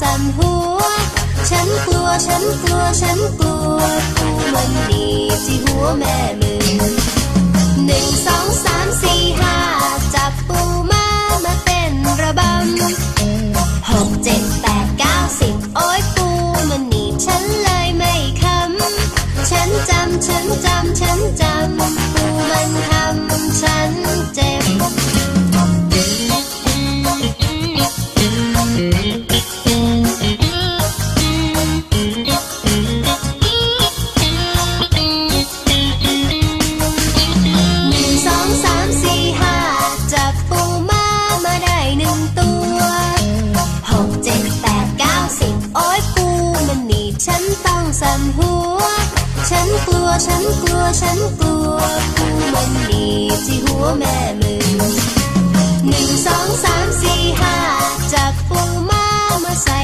สั่นหัว ฉันกลัวฉันกลัวฉันกลัวปูมันหนีที่หัวแม่มือหนึ่งสองสามสี่ห้าจับปูมามาเต้นระบำหกเจ็ดแปดเก้าสิบโอ้ยปูมันหนีบฉันเลยไม่คำฉันจำฉันจำฉันจำ กลัวฉันกลัวฉันกลัวกูมันดีที่หัวแม่มือหนึ่งสองสามสี่ห้าจับปูม้ามาใส่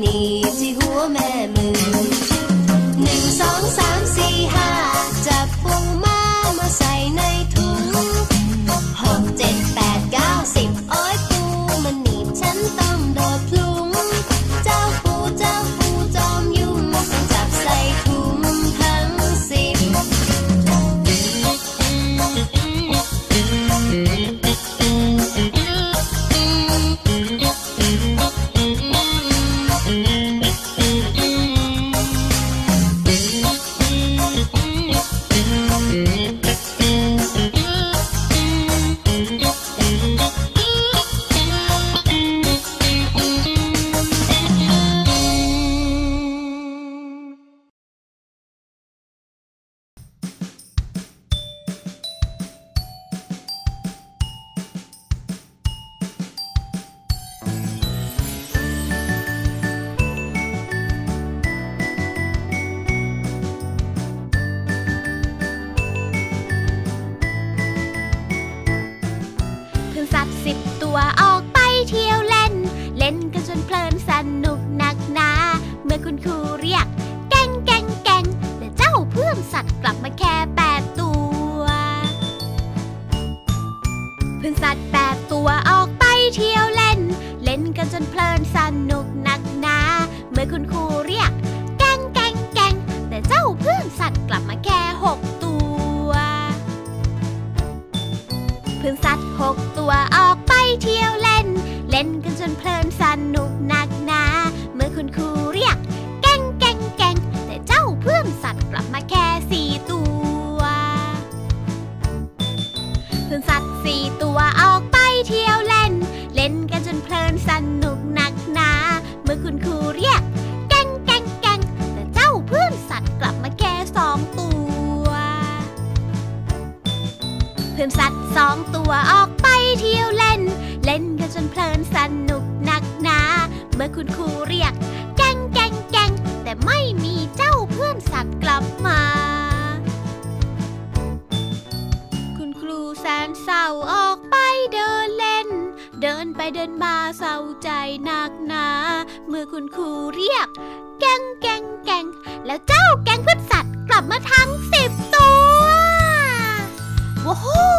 หนีบที่หัวแม่มือหนึ่งสองสามสี่ห้าจับปูม้ามาใส่ในถุง คุณครูเรียก แกงแกงแกงแต่เจ้าเพื่อนสัตว์กลับมาแค่แปดตัว เพื่อนสัตว์แปดตัวออกไปเที่ยวเล่น เล่นกันจนเพลินสนุกหนักหนาเมื่อคุณครูเรียก แกงแกงแกงแต่เจ้าเพื่อนสัตว์กลับมาแค่หกตัว เพื่อนสัตว์หก พื่อนสัตว์สองตัวออกไปเที่ยวเล่น เล่นกันจนเพลินสนุกหนักหนา เมื่อคุณครูเรียก แกงแกงแกงแต่ไม่มีเจ้าเพื่อนสัตว์กลับมา คุณครูแสนเศร้าออกไปเดินเล่น เดินไปเดินมาเศร้าใจหนักหนา เมื่อคุณครูเรียก แกงแกงแกงแล้วเจ้าแกงพืชสัตว์กลับมาทั้งสิบตัวว้าว